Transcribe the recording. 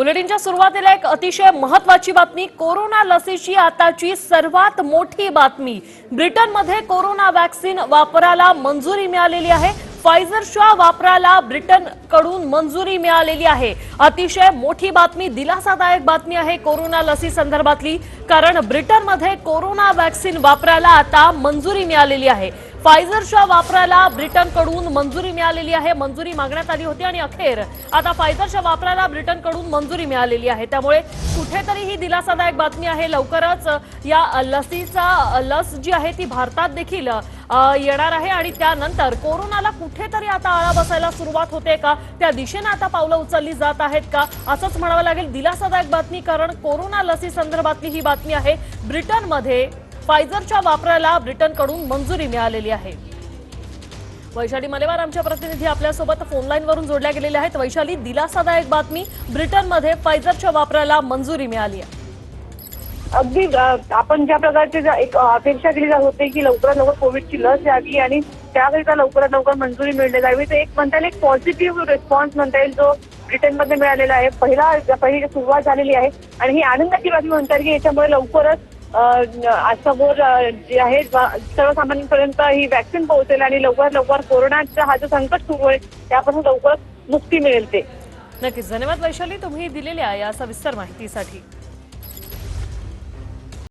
बुलेटिनच्या सुरुवातीला एक अतिशय महत्वाची बातमी कोरोना लसीची आताची सर्वात मोठी बातमी. ब्रिटनमध्ये कोरोना वॅक्सिन वापराला मंजुरी मिळालेली आहे. फायझरच्या वापराला ब्रिटनकडून मंजुरी मिळालेली आहे. अतिशय मोठी बातमी दिलासादायक बातमी आहे कोरोना लसी संदर्भातली कारण ब्रिटनमध्ये कोरोना वॅक्सिन वापराला आता मंजुरी मिळालेली आहे. फायझरच्या वापराला ब्रिटनकडून मंजुरी मिळालेली आहे. मंजुरी मागण्यात आली होती आणि अखेर आता फायझरच्या वापराला ब्रिटनकडून मंजुरी मिळालेली आहे. त्यामुळे कुठेतरी ही दिलासादायक बातमी आहे. लवकरच या लसीचा लस जी आहे ती भारतात देखील येणार आहे आणि त्यानंतर कोरोनाला कुठेतरी आता आळा बसायला सुरुवात होते का? त्या दिशेनं आता पावलं उचलली जात आहेत का? असंच म्हणावं लागेल. दिलासादायक बातमी कारण कोरोना लसी संदर्भातली ही बातमी आहे. ब्रिटनमध्ये फायझरच्या वापराला ब्रिटनकडून मंजुरी मिळालेली आहे. वैशाली मलेवार आमच्या प्रतिनिधी आपल्यासोबत फोनलाईनवरून जोडल्या गेलेल्या आहेत. वैशाली दिलासादायक बातमी ब्रिटनमध्ये फायझरच्या वापराला मंजुरी मिळाली आहे. अगदी आपण ज्या प्रकारची एक अपेक्षा केली जात होती की लवकरात लवकर कोविडची लस यावी आणि त्याकरिता लवकरात लवकर मंजुरी मिळली जावी तर एक म्हणता येईल एक पॉझिटिव्ह रिस्पॉन्स म्हणता येईल जो ब्रिटनमध्ये मिळालेला आहे. पहिला पहिली सुरुवात झालेली आहे आणि ही आनंदाची बातमी म्हणता येईल की याच्यामुळे लवकरच अ, समोर जे आहे सर्वसामान्यांपर्यंत ही वॅक्सिन पोहोचेल आणि लवकरात लवकर कोरोनाचा हा जो संकट सुरू आहे त्यापासून लवकर मुक्ती मिळेल ते. नक्कीच. धन्यवाद वैशाली. तुम्ही दिलेल्या या सविस्तर माहितीसाठी.